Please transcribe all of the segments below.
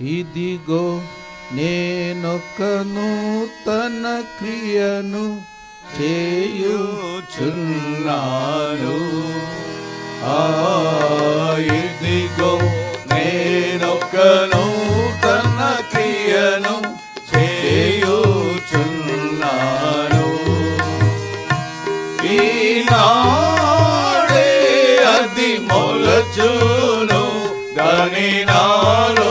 ఇదిగో నేనొక నూతన క్రియను చేయుచున్నాను. ఇదిగో నేనొక నూతన క్రియను చేయుచున్నాను. ఈనాడే అది మొలచును దాని నాలో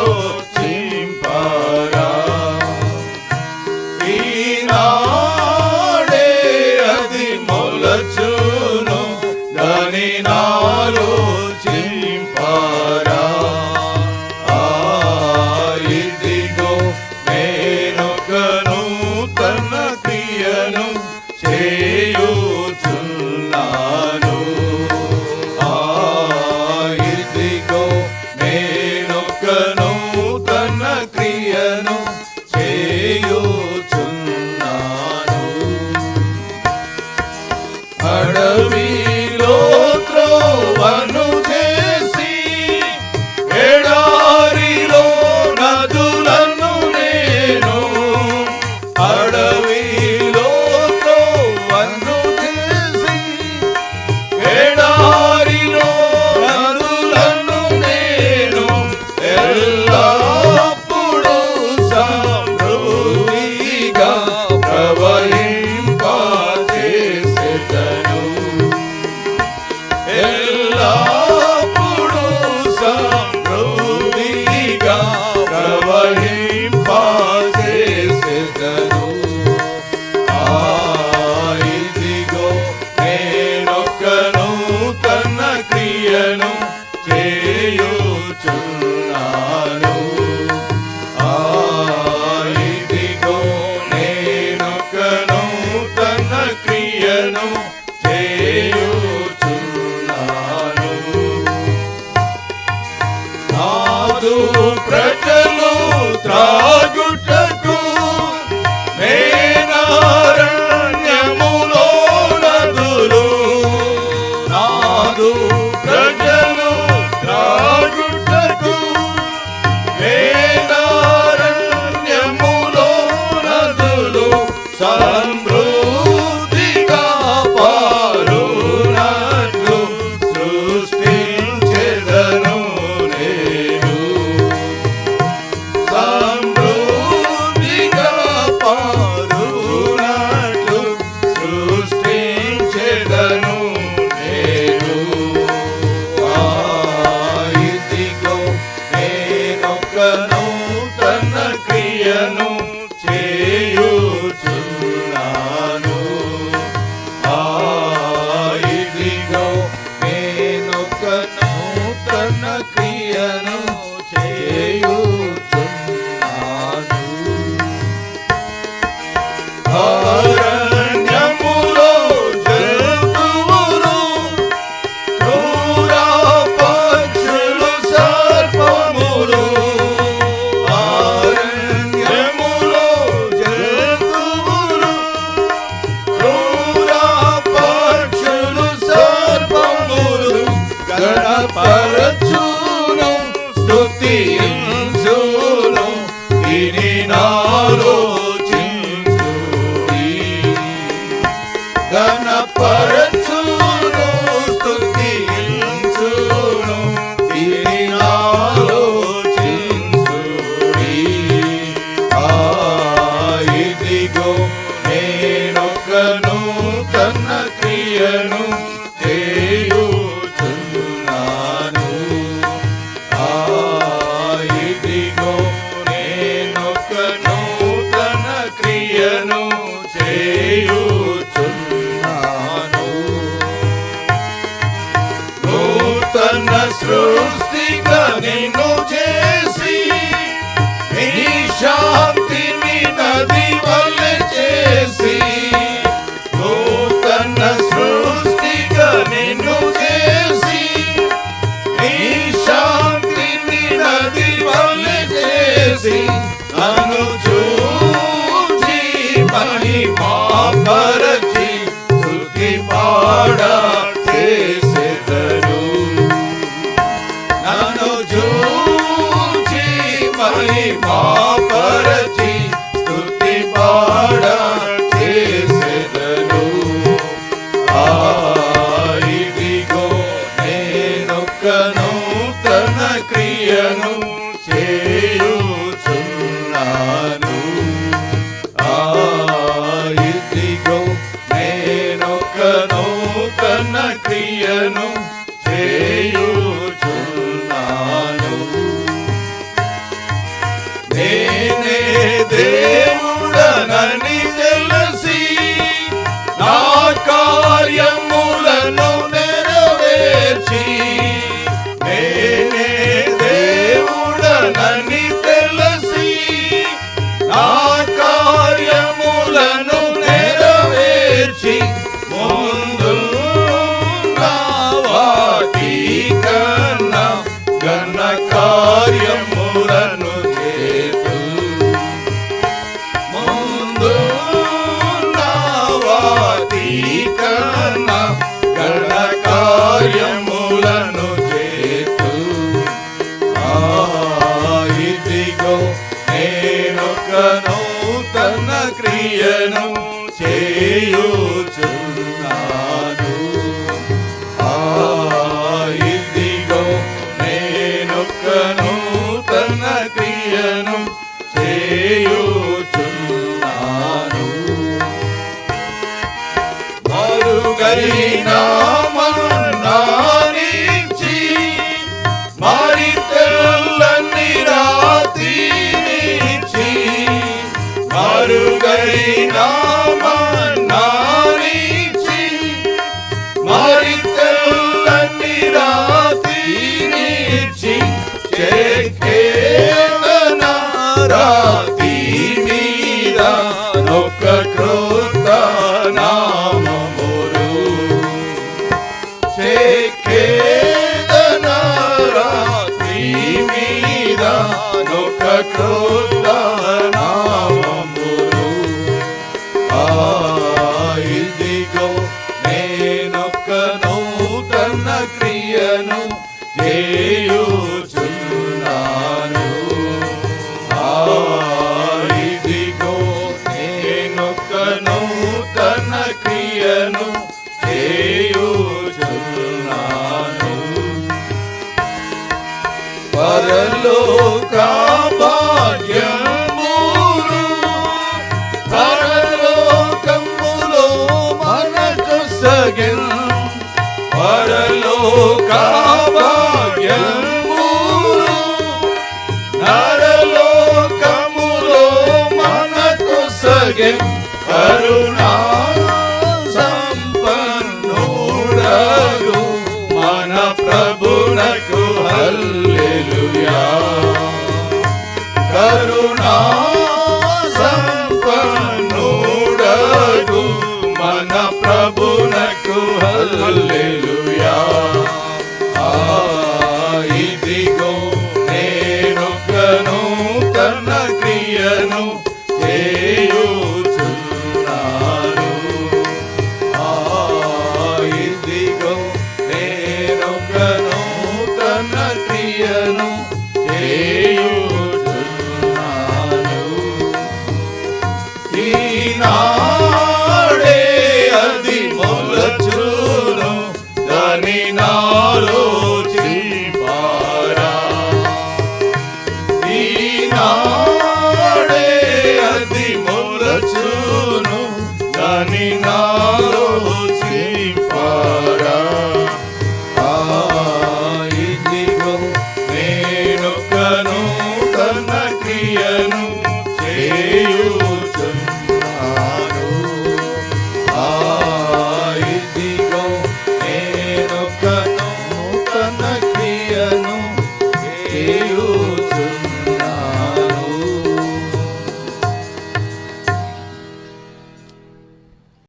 Hare പ്രിയനും క్రియను చేయుచున్నాను. ఇదిగో నేనొక నూతన క్రియను చేయుచున్నాను. నూతన సృష్టిగా నిన్ను చేసి నీ శాంతిని నది వల్ల Anugrah. no, hey, no, no. take it. కరుణా సంపన్నుడగు మన ప్రభునకు హల్లెలూయా కరుణా సంపన్నుడగు మన ప్రభునకు హల్లెలూయా